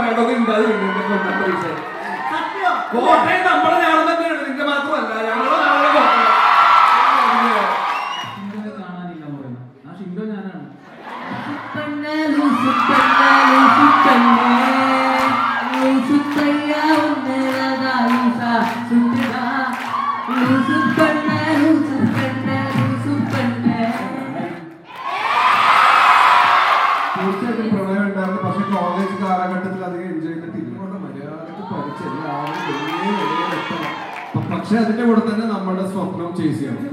para no invadir, no പക്ഷെ അതിന്റെ കൂടെ തന്നെ നമ്മുടെ സ്വപ്നം ചേസ് ചെയ്യണം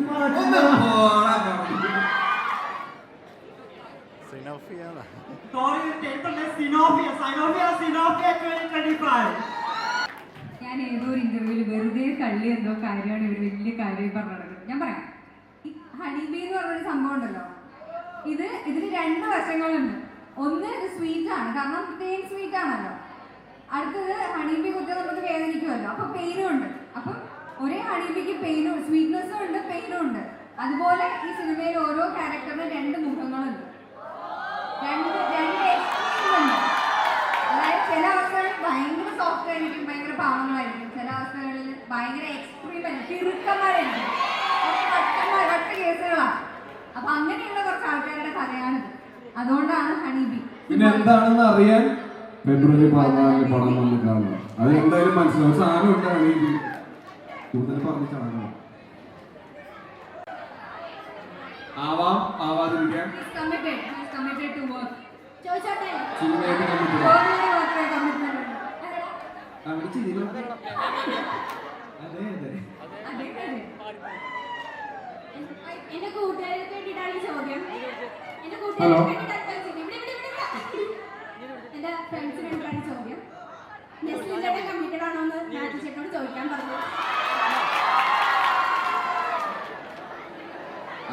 ഞാൻ ഏതോ ഒരു ഇന്റർവ്യൂവിൽ വെറുതെ കള്ളി എന്തോ കാര്യമാണ് ഇവർ വലിയ കാര്യം പറഞ്ഞു നടക്കുന്നത് ഞാൻ പറയാം. ഈ ഹണിബി എന്ന് പറഞ്ഞൊരു സംഭവം ഉണ്ടല്ലോ. ഇത് ഇതിന് രണ്ട് വശങ്ങളുണ്ട്. ഒന്ന് ഇത് സ്വീറ്റ് ആണ്. കാരണം തേൻ സ്വീറ്റ് ആണല്ലോ. അടുത്തത് ഹണിബി കുത്തിയാൽ നമുക്ക് വേദനിക്കുമല്ലോ. അപ്പൊ പെയിനും ഉണ്ട് അപ്പം ഒരേ അണിയിലേക്ക് പെയിനും സ്വീറ്റ്നെസ്സും ഉണ്ട് പെയിനും ഉണ്ട്. അതുപോലെ ഈ സിനിമയിൽ ഓരോ ക്യാരക്ടറിന് രണ്ട് മുഖങ്ങളുണ്ട്. രണ്ട് രണ്ട് അതായത് ചില അവസ്ഥകളിൽ ഭയങ്കര സോഫ്റ്റ് ആയിരിക്കും ഭയങ്കര പാവങ്ങളായിരിക്കും. ചില അവസ്ഥകളിൽ ഭയങ്കര എക്സ്ട്രീം ആയിരിക്കും. കിറുക്കന്മാരായിരിക്കും കുറച്ച് വട്ടന്മാർ വട്ട കേസുകളാണ് അപ്പൊ അങ്ങനെയുള്ള കുറച്ച് ആൾക്കാരുടെ കഥയാണിത്. അതുകൊണ്ടാണ് ഹണിബി പിന്നെ എന്താണെന്ന് അറിയാൻ ഫെബ്രുവരി പതിനാലിന് പടം വന്ന് കാണണം അത് എന്തായാലും മനസ്സിലാവും. സാധനം ഉണ്ടാണ് കൂടുതൽ പറഞ്ഞ് ആവാം ആവാതിരിക്കാം ഹലോ. എന്റെ ഫ്രണ്ട്സിന് വേണ്ടിയിട്ടാണ് ചോദ്യം? കമ്മിറ്റഡ് ആണോ എന്ന് മാത്യു ചേട്ടനോട് ചോദിക്കാൻ പറഞ്ഞു.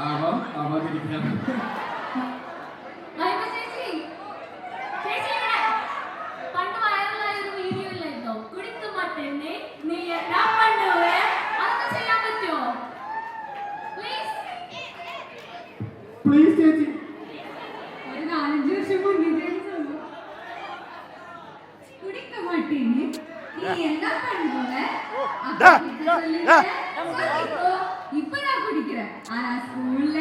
ആവാം ആവാതിരിക്കാം. Please, ചേച്ചി. இப்ப நான் குடிக்கிறேன் ஆனா ஸ்கூல்ல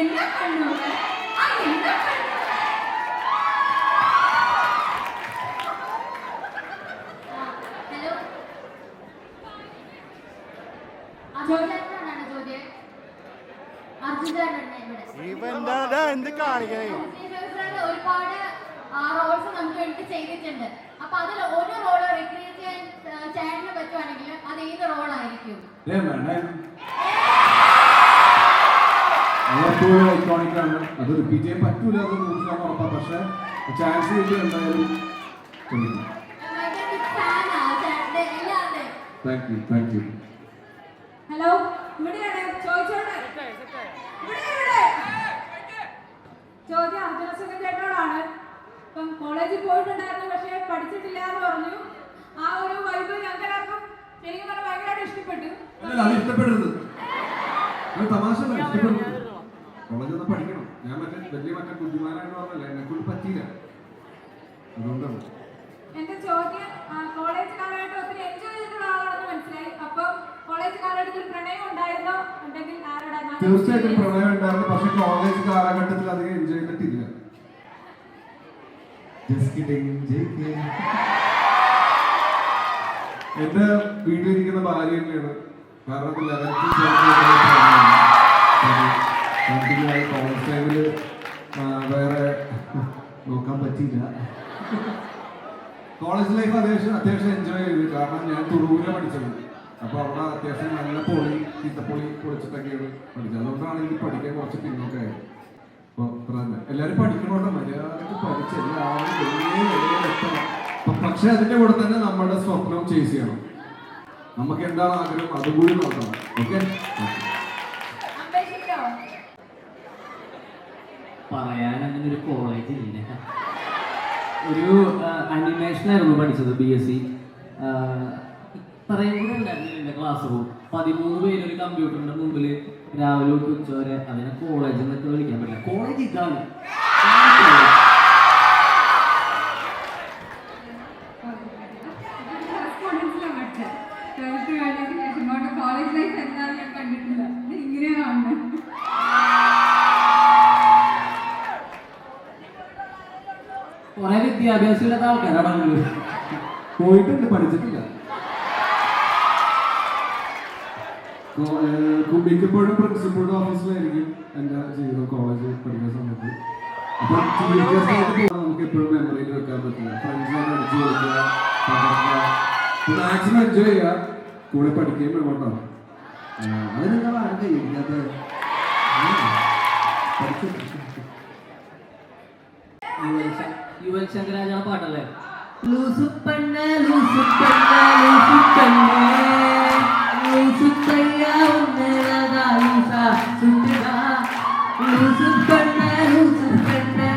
என்ன பண்ணுவ ஆ, என்ன பண்ணுவ ഹലോ അർജുൻ ചേട്ടനാണ് ചോദ്യം അർജുൻ ചേട്ടനാണ് ഇവിടെ എന്ത് കാണിക്കണേ ഡിസ്നി ഒരുപാട് റോൾസ് നമുക്ക് വേണ്ടി ചെയ്തിട്ടുണ്ട് അപ്പൊ അതിൽ റോളായിരിക്കും എപ്പോഴും ഐക്കോണിക് ആണ്. അത് റിപ്പീറ്റ് ചെയ്യാൻ പറ്റൂല അത് നോക്കാൻ ഉറപ്പാണ് പക്ഷെ ചാൻസ് കിട്ടി എന്തായാലും. Thank you thank you hello ഇവിടെയാണ് ചോദിച്ചോട്ടെ ഇവിടെ ഇവിടെ ചോദ്യം അർജുനസുഖൻ ചേട്ടനോടാണ് ഇപ്പം കോളേജിൽ പോയിട്ടുണ്ടായിരുന്നു പക്ഷേ പഠിച്ചിട്ടില്ല എന്ന് പറഞ്ഞു ആ ഒരു വൈബ് ഞങ്ങൾക്ക് എല്ലാവർക്കും ശരിക്കും പറഞ്ഞാൽ ഭയങ്കരമായിട്ട് ഇഷ്ടപ്പെട്ടു അല്ല അത് ഇഷ്ടപ്പെടരുത് അത് തമാശ ഇഷ്ടപ്പെടുന്നു കോളേജിൽ നിന്ന് പഠിക്കണം. ഞാൻ മറ്റേ വലിയ മറ്റേ ബുദ്ധിമാനായിട്ട് പറഞ്ഞല്ല എന്നെ കൊണ്ട് പറ്റിയില്ല. അതുകൊണ്ടാണ്. എന്റെ ചോദ്യം കോളേജ് കാലഘട്ടം ഒത്തിരി എൻജോയ് ചെയ്തിട്ടുള്ള ആളാണെന്ന് മനസ്സിലായി. അപ്പം കോളേജ് കാലഘട്ടത്തിൽ പ്രണയം ഉണ്ടായിരുന്നോ? ഉണ്ടെങ്കിൽ തീർച്ചയായിട്ടും പ്രണയം ഉണ്ടായിരുന്നു പക്ഷെ കോളേജ് കാലഘട്ടത്തിൽ അധികം എൻജോയ് ചെയ്തിട്ടില്ല. എന്റെ വീട്ടിലിരിക്കുന്ന ഭാര്യ തന്നെയാണ്. കാരണം ടൈമിൽ വേറെ നോക്കാൻ പറ്റിയില്ല. കോളേജ് ലൈഫ് അത്യാവശ്യം അത്യാവശ്യം എൻജോയ് ചെയ്തു. കാരണം ഞാൻ തുറവൂര പഠിച്ചത്. അപ്പൊ അവിടെ അത്യാവശ്യം നല്ല പൊളി ചീത്തപ്പൊളി പൊളിച്ചിട്ടൊക്കെയാണ് പഠിച്ചത്. അതുകൊണ്ടാണ് എനിക്ക് പഠിക്കാൻ കുറച്ച് പിന്നോക്കായത് അപ്പൊ അത്ര തന്നെ. എല്ലാവരും പഠിക്കണോട്ടെ? മര്യാദയ്ക്ക് പഠിച്ച് എല്ലാവരും വലിയ വലിയ പക്ഷെ അതിന്റെ കൂടെ തന്നെ നമ്മുടെ സ്വപ്നം ചേസ് ചെയ്യണം. നമുക്ക് എന്താണ് ആഗ്രഹം? അതുകൂടി നോക്കണം. ഓക്കെ പറയാൻ അങ്ങനെ ഒരു കോളേജ് ഇല്ല. ഒരു അനിമേഷൻ ആയിരുന്നു പഠിച്ചത് ബി എസ് സി ഇത്രയും കൂടെ ഉണ്ടായിരുന്നില്ല എന്റെ ക്ലാസ് റൂം പതിമൂന്ന് പേര് ഒരു കമ്പ്യൂട്ടറിന്റെ മുമ്പിൽ രാവിലെ തൊട്ട് ഉച്ച വരെ. അതിനെ കോളേജ് എന്നൊക്കെ വിളിക്കാൻ പറ്റില്ല. കോളേജ് ഇതാണ്. കുറെ വിദ്യാഭ്യാസം ഇല്ലാത്ത ആൾക്കാരാണ് അവർ. പോയിട്ടുണ്ട് പഠിച്ചിട്ടില്ല കുമ്പിക്കപ്പോഴും പ്രിൻസിപ്പളുടെ ഓഫീസിലായിരിക്കും എന്റെ ജീവിതം കോളേജ് പഠിക്കുന്ന സമയത്ത്. അപ്പം നമുക്ക് എപ്പോഴും മെമ്മറിയിൽ വെക്കാൻ പറ്റില്ല. ഫ്രണ്ട്സിനെ അടിച്ചു കൊടുക്കുക മാക്സിമം എൻജോയ് ചെയ്യുക. കൂടെ പഠിക്കുകയും വേണം അതിനെന്താ ആരും കഴിയില്ലാത്ത യുവൻ ശ- യുവൻ ശങ്കരാചാര്യ പാട്ടല്ലേ ലൂസു പെണ്ണെ ലൂസു പെണ്ണെ ലൂസു പെണ്ണെ ലൂസു പയ്യ ഉന്നേരതാ ലൂസ സുന്ദര ലൂസു പെണ്ണെ ലൂസു പെണ്ണെ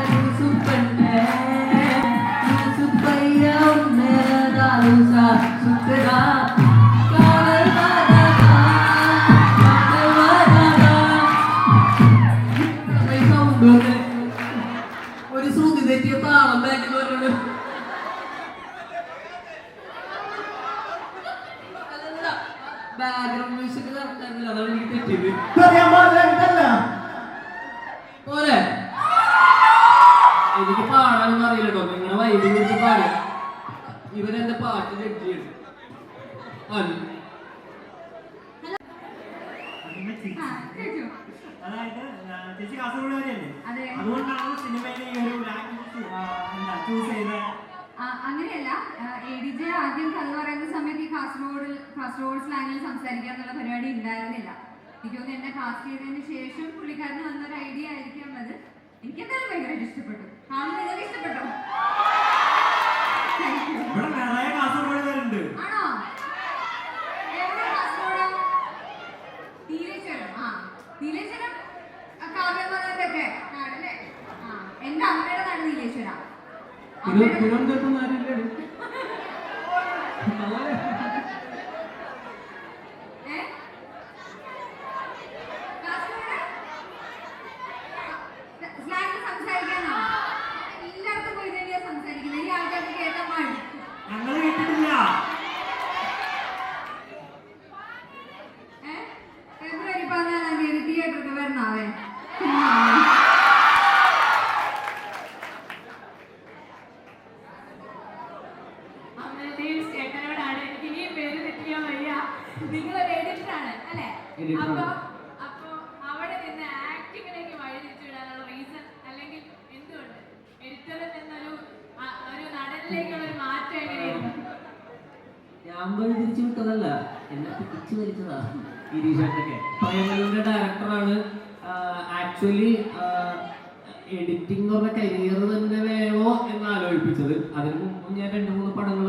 അതായത് ആ, ചേച്ചി കാസർഗോഡുകാരിയല്ലേ? അതുകൊണ്ടാണ് സിനിമയിലെ ഈ ഒരു ലാംഗ്വേജ് എന്താ ചൂസ് ചെയ്ത അങ്ങനെയല്ല എ ഡി ജെ ആദ്യം കഥ പറയുന്ന സമയത്ത് ഈ കാസർഗോഡ് കാസർഗോഡ് സ്ലാങ്ങിൽ സംസാരിക്കുക എന്നുള്ള പരിപാടി ഉണ്ടായിരുന്നില്ല. എനിക്ക് തോന്നുന്നു എന്നെ കാസ്റ്റ് ചെയ്തതിന് ശേഷം പുള്ളിക്കാരന് വന്നൊരു ഐഡിയ ആയിരിക്കാം അത്. എനിക്ക് എന്തായാലും ഭയങ്കരമായിട്ട് ഇഷ്ടപ്പെട്ടു. കാണുമ്പോൾ നിങ്ങൾക്ക് ഇഷ്ടപ്പെട്ടോ? തിരുവനന്തപുരത്ത് ആരില്ലേ ഏ? കാസർഗോഡ്? ആ, സ്ലാങ്ങിൽ സംസാരിക്കാനോ? എല്ലായിടത്തും പോയി തന്നെയാ സംസാരിക്കുന്നത്. ഈ ആൾക്കാർക്ക് കേട്ടാ മടുക്കും. ഞങ്ങൾ കേട്ടിട്ടില്ല ഏ? ഫെബ്രുവരി പതിനാലാം തീയതി തിയേറ്ററിൽ വരണാവേ അമ്മയുടെയും ചേട്ടനോടാണ് എനിക്ക് ഇനിയും പേര് തെറ്റിയാൻ വയ്യ നിങ്ങളൊരു ഒരു അല്ലേ? ആണ്. അല്ലേ അപ്പൊ അപ്പൊ അവിടെ നിന്ന് ആക്ടിങ്ങിലേക്ക് വഴിതിരിച്ചുവിടാനുള്ള റീസൺ അല്ലെങ്കിൽ എന്തുകൊണ്ട്? എഡിറ്ററിൽ നിന്നൊരു ഒരു നടനിലേക്കുള്ള ഒരു മാറ്റം എങ്ങനെയായിരുന്നു ഞാൻ വഴി തിരിച്ചു വിട്ടതല്ല എന്നെ പിടിച്ചു വലിച്ചതാ ഗിരീഷേട്ടൊക്കെ പ്രേമലുവിന്റെ ഡയറക്ടറാണ് ആക്ച്വലി എഡിറ്റിംഗ് എന്ന് പറഞ്ഞ കരിയർ തന്നെ വേണോ എന്ന് ആലോചിപ്പിച്ചത്. അതിന് മുമ്പ് ഞാൻ രണ്ട് മൂന്ന് പടങ്ങൾ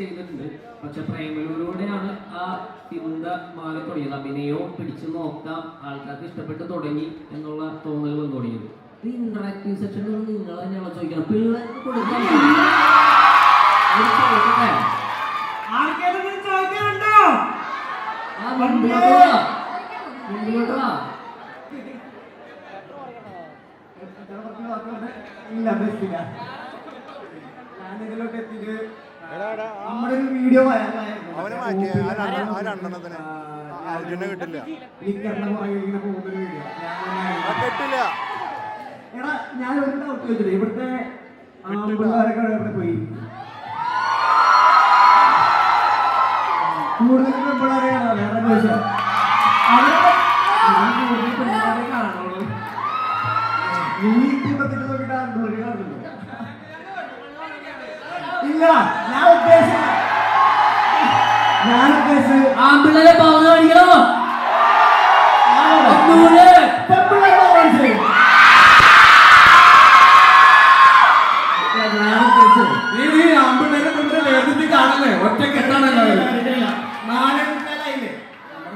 ചെയ്തിട്ടുണ്ട്. പക്ഷെ പ്രേമലൂരിലൂടെയാണ് ആ ചിന്ത മാറി തുടങ്ങിയത് അഭിനയവും പിടിച്ചു നോക്കാം. ആൾക്കാർക്ക് ഇഷ്ടപ്പെട്ട് തുടങ്ങി എന്നുള്ള തോന്നൽ വന്നു തുടങ്ങിയത്. ഈ ഇന്ററാക്റ്റീവ് സെക്ഷൻ നിങ്ങൾ തന്നെയാണോ ചോദിക്കണം പിള്ളേർക്ക് കൊടുക്കാൻ. ഇല്ല ബസ്സില്ല ഞാനിതിലോട്ട് എത്തിയിട്ട് നമ്മുടെ ഒരു വീഡിയോ അവനെ മാറ്റി ആ രണ്ടെണ്ണം- ആ രണ്ടെണ്ണത്തിന് അർജുനെ കിട്ടില്ല. കിട്ടില്ല. എടാ ഞാൻ ഒരു ഡൗട്ട് ചോദിച്ചിട്ട് ഇവിടുത്തെ പിള്ളേരൊക്കെ പോയി? കൂടുതൽ പിള്ളേരെയാണോ വേറെ നാളെ പറഞ്ഞു കാണിക്കണോ?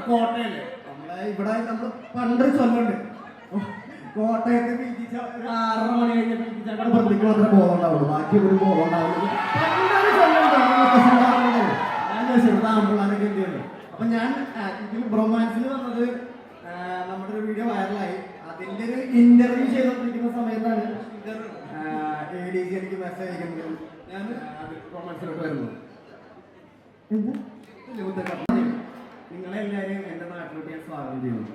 കോട്ടയല്ലേ? നമ്മളെ ഇവിടെ നമ്മൾ പണ്ടൊരു ചൊല്ലുണ്ട് കോട്ടയത്ത് പീറ്റിച്ച ഒരു ആറര മണി കഴിഞ്ഞ പീറ്റിച്ചാൽ പ്രതിക്ക് മാത്രമേ ബോധം ബാക്കി ഒരു പണ്ടൊരു. ഞാൻ ചോദിച്ചു ഇവിടെ ആമ്പിള്ളാരൊക്കെ എന്ത് ചെയ്യുന്നു അപ്പൊ ഞാൻ ഇതിൽ ബ്രൊമാൻസിൽ വന്നത് നമ്മുടെ ഒരു വീഡിയോ വൈറലായി അതിന്റെ ഒരു ഇന്റർവ്യൂ ചെയ്തോണ്ടിരിക്കുന്ന സമയത്താണ് എ ഡി സി എനിക്ക് മെസ്സേജ് അയക്കുന്നത്. ഞാൻ ബ്രൊമാൻസിലോട്ട് വരുന്നു. നിങ്ങളെല്ലാരും എന്റെ നാട്ടിലോട്ട് ഞാൻ സ്വാഗതം ചെയ്യുന്നു.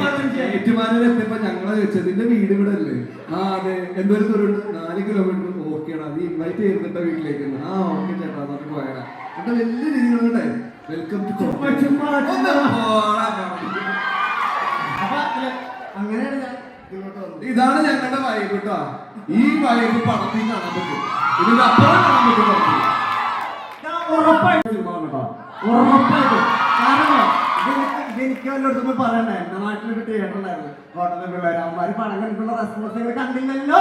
എത്തിയപ്പോ ഞങ്ങളെ ചോദിച്ചതിന്റെ വീട് ഇവിടെ അല്ലേ ആ അതെ. എന്തൊരു ദൂരം നാല് കിലോമീറ്റർ ഓക്കെയാണ് നീ ഇൻവൈറ്റ് ചെയ്തിട്ട വീട്ടിലേക്ക്. ആ ഓക്കെ ചേട്ടാ നമുക്ക് പോയാ എന്റെ വലിയ രീതികളുണ്ട് വെൽക്കം ടു അങ്ങനെയാണ് ഞാൻ ഇങ്ങോട്ട് വന്നത്. ഇതാണ് ഞങ്ങളുടെ വൈബ് കേട്ടോ. ഈ വൈബ് പടത്തിൽ കാണാൻ പറ്റും. ഇതിന്റെ അപ്പുറം കാണാൻ പറ്റും ഉറപ്പായിട്ടും കാരണം ഇതെനിക്ക് വല്ലയിടത്തും പോയി പറയണ്ടേ? എന്റെ നാട്ടിൽ തിയേറ്റർ ഉണ്ടായിരുന്നു. കോട്ടയം പിള്ളേർ അമ്മമാര് പണം കണ്ടിട്ടുള്ള റെസ്പോൺസ് കണ്ടില്ലല്ലോ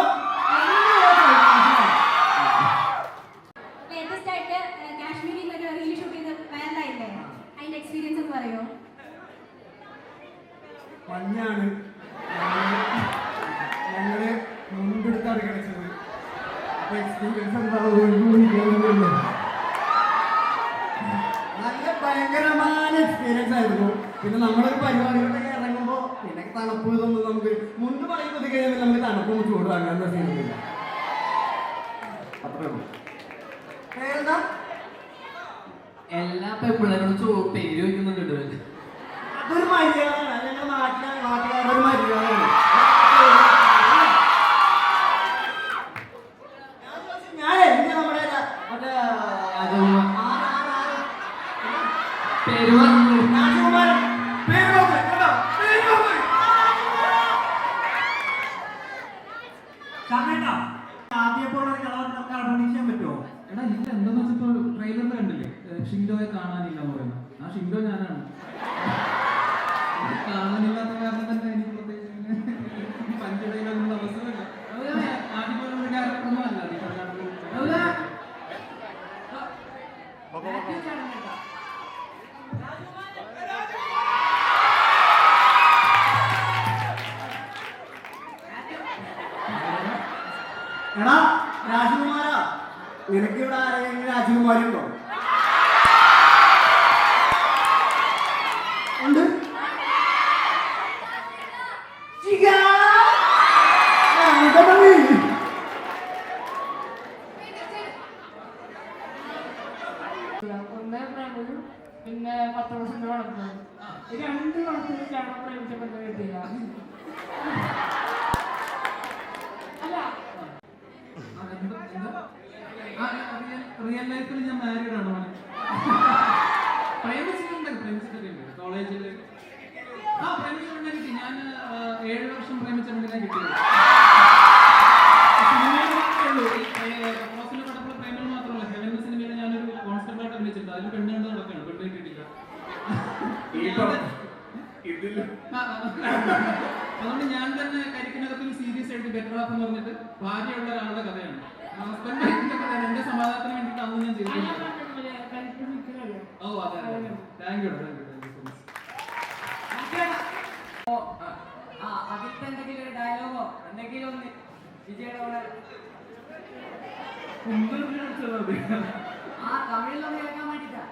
ലേറ്റസ്റ്റ് ആയിട്ട് കാശ്മീരിൽ ഒരു റീൽ ഷൂട്ട് ചെയ്ത് വൈറലായില്ലേ അതിന്റെ എക്സ്പീരിയൻസ് ഒന്ന് പറയോ മഞ്ഞാണ് ഞങ്ങളെ മുൻപെടുത്താണ് കളിച്ചത് അപ്പൊ എക്സ്പീരിയൻസ് എന്താ? ഒന്നുമില്ല. നല്ല ഭയങ്കരമായ എക്സ്പീരിയൻസ് ആയിരുന്നു. പിന്നെ നമ്മളൊരു പരിപാടികളൊക്കെ ഇറങ്ങുമ്പോ പിന്നെ തണുപ്പ് ഇതൊന്നും നമുക്ക് മുൻപ് പറയുമ്പോൾ കഴിഞ്ഞാൽ നമുക്ക് തണുപ്പും ചൂടും അങ്ങനത്തെ സീനൊന്നുമില്ല അത്രേ ഉള്ളൂ. പേരെന്താ? എല്ലാ പെമ്പിള്ളേരോടും ചോ പേര് വയ്ക്കുന്നുണ്ട്. അതൊരു മര്യാദയാണ്. ഞങ്ങളുടെ നാട്ടിലെ നാട്ടുകാരുടെ ഒരു ഒന്ന് പ്രേമനും പിന്നെ പത്ത് ദിവസത്തിന്റെ വളർത്തുന്നത് രണ്ട് വളർത്തുന്നതിലാണ് പ്രേമിച്ച ബന്ധം കിട്ടിയില്ല. അല്ല. റിയൽ ലൈഫിൽ ഞാൻ മാരീഡ് ആണ് പ്രേമിച്ചിട്ടുണ്ട് പ്രേമിച്ചിട്ടുണ്ട് കോളേജിൽ ആ പ്രേമിച്ചിട്ടുണ്ട് കിട്ടി ഞാൻ ഏഴ് വർഷം പ്രേമിച്ചിട്ടുണ്ട് ഞാൻ കിട്ടിയത് സിനിമയിൽ മാത്രമേ ഉള്ളൂ ഈ, ഏ, റോസിന്റെ പടത്തിലെ പ്രേമിൽ മാത്രമല്ല ഹെവന്റെ സിനിമയിൽ ഞാനൊരു കോൺസ്റ്റന്റ് ആയിട്ട് അഭിനയിച്ചിട്ടുണ്ട് അതിൽ പെണ്ണ് കണ്ട് നടക്കുകയാണ് പെണ്ണ് കിട്ടിയിട്ടില്ല ആ, ആ. അതുകൊണ്ട് ഞാൻ തന്നെ കരിക്കിനകത്തിൽ സീരിയസ് ആയിട്ട് ബെറ്റർ ആപ്പ് എന്ന് പറഞ്ഞിട്ട് ഭാര്യയുള്ള ഒരാളുടെ കഥയാണ് ഹസ്ബൻഡ് വൈഫിന്റെ കഥയാണ്. എന്റെ സമാധാനത്തിന് വേണ്ടിയിട്ട് അന്ന് ഞാൻ ചെയ്തിട്ടുണ്ട് ഓ അതെ താങ്ക് യു താങ്ക് യു അതിലത്തെ എന്തെങ്കിലും ഒരു ഡയലോഗോ എന്തെങ്കിലും ഒന്ന് വിജയുടെ കൂടെ? ആ തമിഴിലൊന്ന് കേൾക്കാൻ വേണ്ടിട്ടാ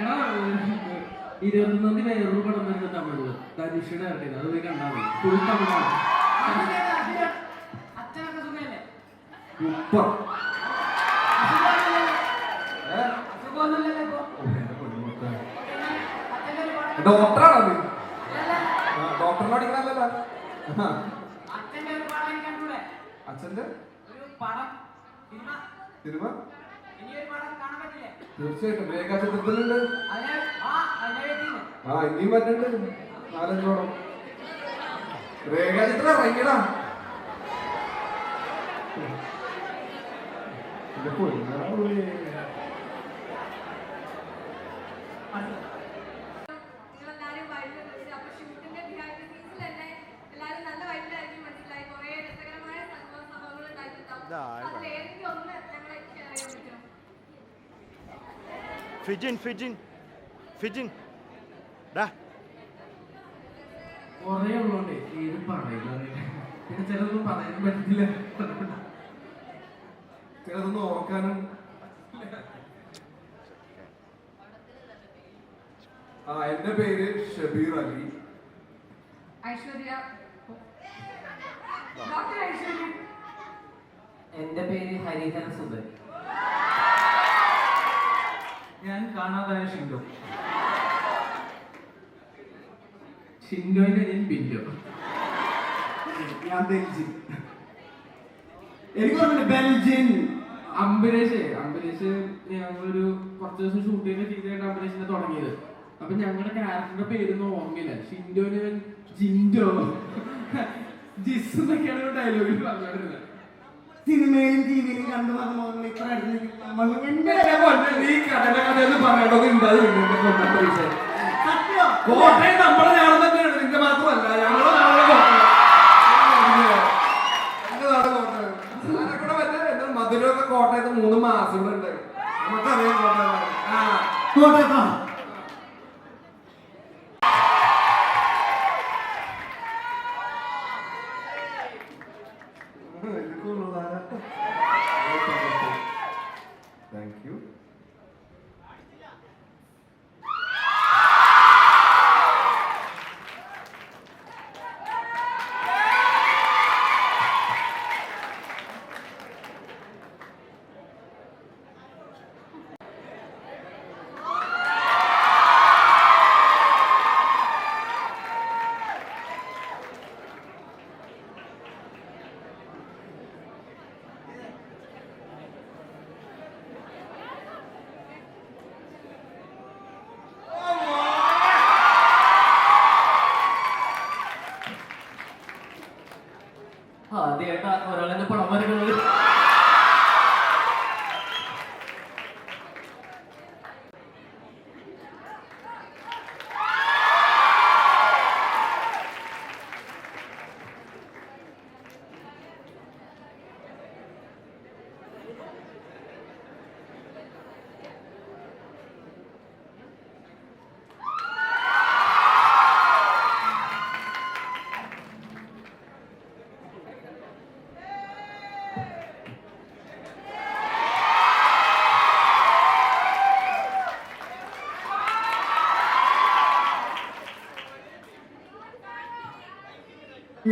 എടാ ഇരുപത്തൊന്നാം തീയതി വേറൊരു പടം വരുന്ന തമിഴിൽ. ഇറങ്ങിയത് അത് പോയി കണ്ടാൽ മതി. ഫുൾ തമിഴാണ്. ഡോക്ടറാണോ നീ? അല്ല, ഡോക്ടറിനെ പഠിക്കണല്ലോ അച്ഛന്റെ ഒരു പടം എനിക്ക് കണ്ടൂടെ അച്ഛന്റെ ഒരു പടം സിനിമ സിനിമ ഇനിയൊരു പടം കാണാൻ പറ്റില്ലേ തീർച്ചയായിട്ടും. രേഖാചിത്രത്തിലുണ്ട് അതിനെ ആ ഇനിയും വരുന്നുണ്ട് നാലഞ്ചോളം രേഖാചിത്രം ഇറങ്ങിയടാ ഇത് പൊന്നാളേ. നിങ്ങളെല്ലാവരും വൈകിട്ട് വിളിച്ചു അപ്പൊ ഷൂട്ടിന്റെ ബിഹൈൻഡ് സീൻസിൽ തന്നെ എല്ലാവരും നല്ല വൈകിട്ടായിരിക്കും മനസ്സിലായി കുറെ രസകരമായ സംഭവ സംഭവങ്ങൾ ഉണ്ടായിട്ടുണ്ടാവും ഇതാ, ഇതാ. അതിൽ ഏതെങ്കിലും ഒന്ന് ഞങ്ങളെ ഷെയർ ചെയ്യാൻ പറ്റുമോ ഫിജിൻ ഫിജിൻ ഫിജിൻ ഡാ. കുറേ ഉള്ളതുകൊണ്ട് ഏത് പറയില്ല പിന്നെ ചിലതൊന്നും പറയാൻ പറ്റില്ല ചിലതൊന്നും ഓർക്കാനും ആ എന്റെ പേര് ഷബീർ അലി. ഐശ്വര്യ. ഡോക്ടർ ഐശ്വര്യ. എന്റെ പേര് ഹരിഹര സുന്ദർ ഞാൻ കാണാതായ ഷിൻഡോ. ഷിൻഡോയിന്റെ ഞാൻ ബില്ലോ ഞാൻ ബെൽജിൻ എനിക്ക് ഓർമ്മ ബെൽജിൻ അംബുലേഷ് അംബുലേഷ് ഞങ്ങളൊരു കുറച്ച് ദിവസം ഷൂട്ട് ചെയ്ത രീതിയിലാണ് അംബുലേഷിനെ തുടങ്ങിയത്. അപ്പൊ ഞങ്ങളുടെ ക്യാരക്ടറിന്റെ പേരൊന്നും ഓർമ്മയില്ല. ഷിൻഡോന് ജിൻഡോ. ജിസ് എന്നൊക്കെയാണ് ഡയലോഗിൽ പറഞ്ഞിരുന്നത് സിനിമയിലും ടിവിയിലും കണ്ടു വന്ന മുതൽ ഇത്ര നമ്മൾ എന്റെ നീ കടല കഥയെന്ന് പറയണത് സത്യം. കോട്ടയം നമ്മളെ ഞാനും തന്നെയാണ്. നിന്റെ മാത്രമല്ല. ഞങ്ങളെ നാളെ മധുരമൊക്കെ കോട്ടയത്ത് മൂന്ന് മാസങ്ങളുണ്ട് നമുക്കറിയാം കോട്ടയം ആ. കോട്ടയത്താ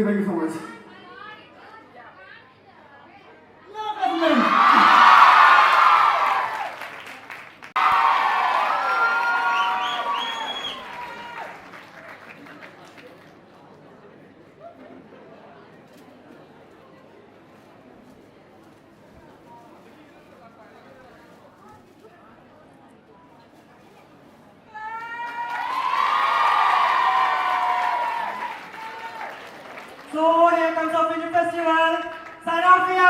thank you so much So 안녕하세요.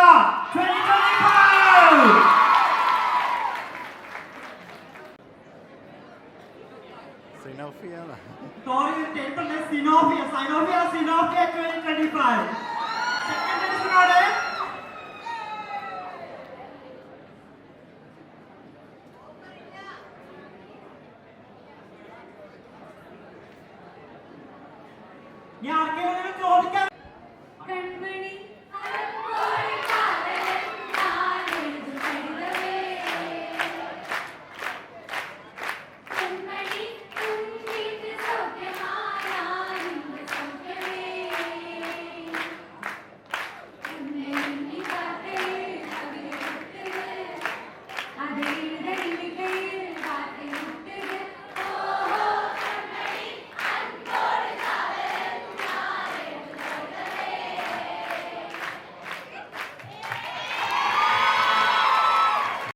2025!